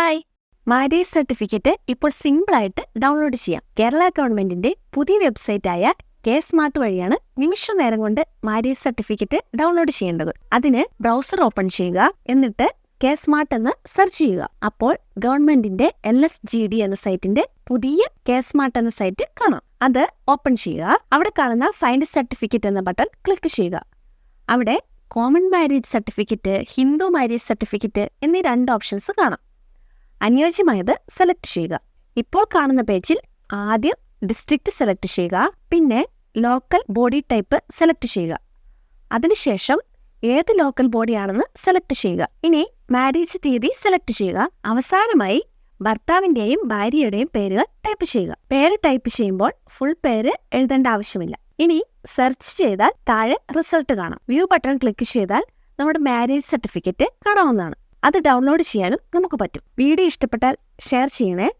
Hi. Marriage certificate ഇപ്പോൾ സിമ്പിളായിട്ട് download ചെയ്യാം. കേരള ഗവൺമെന്റിന്റെ പുതിയ വെബ്സൈറ്റായ കെ സ്മാർട്ട് വഴിയാണ് നിമിഷ നേരം കൊണ്ട് മാരേജ് സർട്ടിഫിക്കറ്റ് ഡൗൺലോഡ് ചെയ്യേണ്ടത്. അതിന് ബ്രൗസർ ഓപ്പൺ ചെയ്യുക എന്നിട്ട് കെ സ്മാർട്ട് എന്ന് സെർച്ച് ചെയ്യുക. അപ്പോൾ ഗവൺമെന്റിന്റെ എൽ എസ് ജി ഡി എന്ന സൈറ്റിന്റെ പുതിയ കെ സ്മാർട്ട് എന്ന സൈറ്റ് കാണാം. അത് ഓപ്പൺ ചെയ്യുക. അവിടെ കാണുന്ന ഫൈൻഡ് സർട്ടിഫിക്കറ്റ് എന്ന ബട്ടൺ ക്ലിക്ക് ചെയ്യുക. അവിടെ common marriage certificate Hindu marriage certificate എന്നീ രണ്ട് ഓപ്ഷൻസ് കാണാം. അനുയോജ്യമായത് സെലക്ട് ചെയ്യുക. ഇപ്പോൾ കാണുന്ന പേജിൽ ആദ്യം ഡിസ്ട്രിക്റ്റ് സെലക്ട് ചെയ്യുക പിന്നെ ലോക്കൽ ബോഡി ടൈപ്പ് സെലക്ട് ചെയ്യുക. അതിനുശേഷം ഏത് ലോക്കൽ ബോഡിയാണെന്ന് സെലക്ട് ചെയ്യുക. ഇനി മാരേജ് തീയതി സെലക്ട് ചെയ്യുക. അവസാനമായി ഭർത്താവിന്റെയും ഭാര്യയുടെയും പേരുകൾ ടൈപ്പ് ചെയ്യുക. പേര് ടൈപ്പ് ചെയ്യുമ്പോൾ ഫുൾ പേര് എഴുതേണ്ട ആവശ്യമില്ല. ഇനി സെർച്ച് ചെയ്താൽ താഴെ റിസൾട്ട് കാണാം. വ്യൂ ബട്ടൺ ക്ലിക്ക് ചെയ്താൽ നമ്മുടെ മാരേജ് സർട്ടിഫിക്കറ്റ് കാണാവുന്നതാണ്. അത് ഡൗൺലോഡ് ചെയ്യാനും നമുക്ക് പറ്റും. വീഡിയോ ഇഷ്ടപ്പെട്ടാൽ ഷെയർ ചെയ്യണേ.